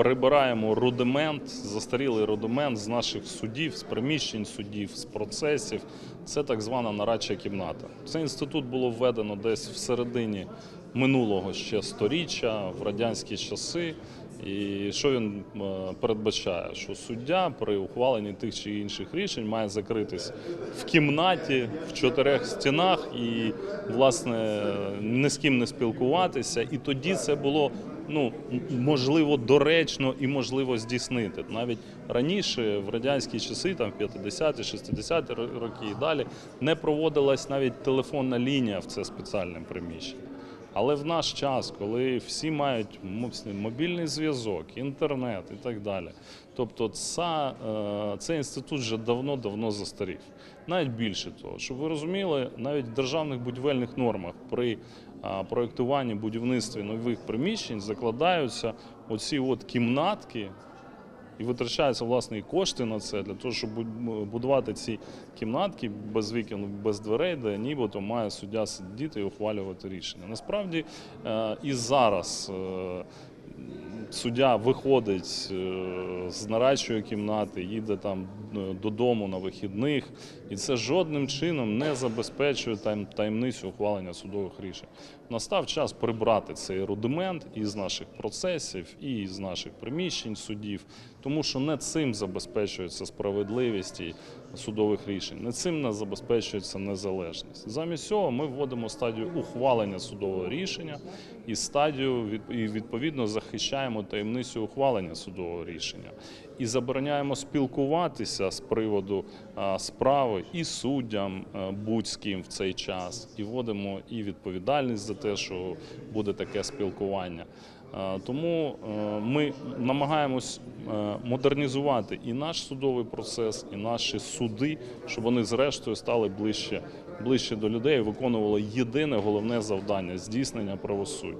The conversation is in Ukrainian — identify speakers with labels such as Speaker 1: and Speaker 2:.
Speaker 1: прибираємо рудимент, застарілий рудимент з наших судів, з приміщень судів, з процесів. Це так звана нарадча кімната. Цей інститут було введено десь в середині минулого ще сторіччя, в радянські часи. І що він е, передбачає? Що суддя при ухваленні тих чи інших рішень має закритись в кімнаті, в чотирьох стінах і, власне, ні з ким не спілкуватися. І тоді це було ну, можливо доречно і можливо здійснити. Навіть раніше, в радянські часи, там в 50-ті, 60-ті роки і далі, не проводилась навіть телефонна лінія в це спеціальне приміщення. Але в наш час, коли всі мають мобільний зв'язок, інтернет і так далі, тобто ця, е, цей інститут вже давно-давно застарів. Навіть більше того, щоб ви розуміли, навіть в державних будівельних нормах при а, проєктуванні будівництві нових приміщень закладаються оці от кімнатки, і витрачаються власне і кошти на це для того, щоб будувати ці кімнатки без вікон, без дверей, де нібито має суддя сидіти і ухвалювати рішення. Насправді е, і зараз. Суддя виходить е, з нарадчої кімнати, їде там е, додому на вихідних, і це жодним чином не забезпечує таєм- таємницю ухвалення судових рішень. Настав час прибрати цей рудимент із наших процесів і з наших приміщень судів, тому що не цим забезпечується справедливість судових рішень, не цим не забезпечується незалежність. Замість цього ми вводимо стадію ухвалення судового рішення і стадію і відповідно захищаємо таємницю ухвалення судового рішення і забороняємо спілкуватися з приводу справи і суддям а, будь з ким в цей час, і вводимо і відповідальність за те, що буде таке спілкування. Тому ми намагаємось модернізувати і наш судовий процес, і наші суди, щоб вони зрештою стали ближче, ближче до людей, і виконували єдине головне завдання здійснення правосуддя.